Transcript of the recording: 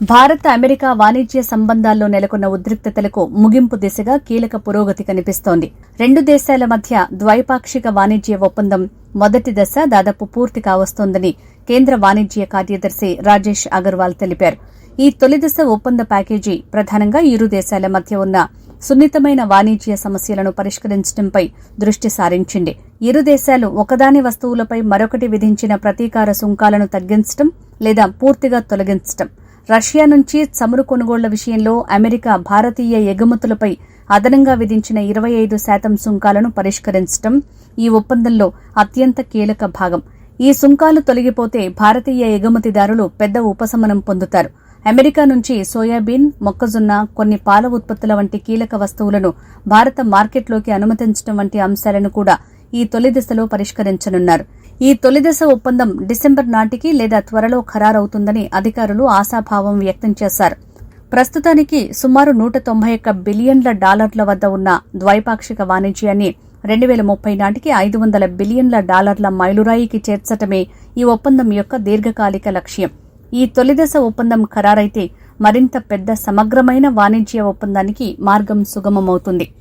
Bharat America వాణిజ్య సంబంధాల్లో నెలకొన్న ఉద్రిక్తతలకు ముగింపు దిశగా కీలక పురోగతి కనిపిస్తోంది. రెండు దేశాల మధ్య ద్వైపాక్షిక వాణిజ్య ఒప్పందం మొదటి దశ దాదాపు పూర్తి కావస్తోందని కేంద్ర వాణిజ్య కార్యదర్శి రాజేష్ అగర్వాల్ తెలిపారు. ఈ తొలి దశ ఒప్పంద ప్యాకేజీ ప్రధానంగా ఇరు దేశాల మధ్య ఉన్న సున్నితమైన వాణిజ్య సమస్యలను పరిష్కరించడంపై దృష్టి సారించింది. ఇరు దేశాలు ఒకదాని వస్తువులపై మరొకటి విధించిన ప్రతీకార సుంకాలను తగ్గించడం లేదా పూర్తిగా తొలగించడం రష్యా నుంచి చమురు కొనుగోళ్ళ విషయంలో అమెరికా భారతీయ ఎగుమతులపై అదనంగా విధించిన ఇరవై ఐదు శాతం సుంకాలను పరిష్కరించడం ఈ ఒప్పందంలో అత్యంత కీలక భాగం. ఈ సుంకాలు తొలగిపోతే భారతీయ ఎగుమతిదారులు పెద్ద ఉపశమనం పొందుతారు. అమెరికా నుంచి సోయాబీన్ మొక్కజొన్న కొన్ని పాల ఉత్పత్తుల వంటి కీలక వస్తువులను భారత మార్కెట్లోకి అనుమతించడం వంటి అంశాలను కూడా ఈ తొలి దశలో పరిష్కరించనున్నారు. ఈ తొలిదశ ఒప్పందం డిసెంబర్ నాటికి లేదా త్వరలో ఖరారవుతుందని అధికారులు ఆశాభావం వ్యక్తం చేశారు. ప్రస్తుతానికి సుమారు నూట తొంభై ఒక్క బిలియన్ల డాలర్ల వద్ద ఉన్న ద్వైపాక్షిక వాణిజ్యాన్ని రెండు వేల ముప్పై నాటికి ఐదు వందల బిలియన్ల డాలర్ల మైలురాయికి చేర్చటమే ఈ ఒప్పందం యొక్క దీర్ఘకాలిక లక్ష్యం. ఈ తొలిదశ ఒప్పందం ఖరారైతే మరింత పెద్ద సమగ్రమైన వాణిజ్య ఒప్పందానికి మార్గం సుగమమవుతుంది.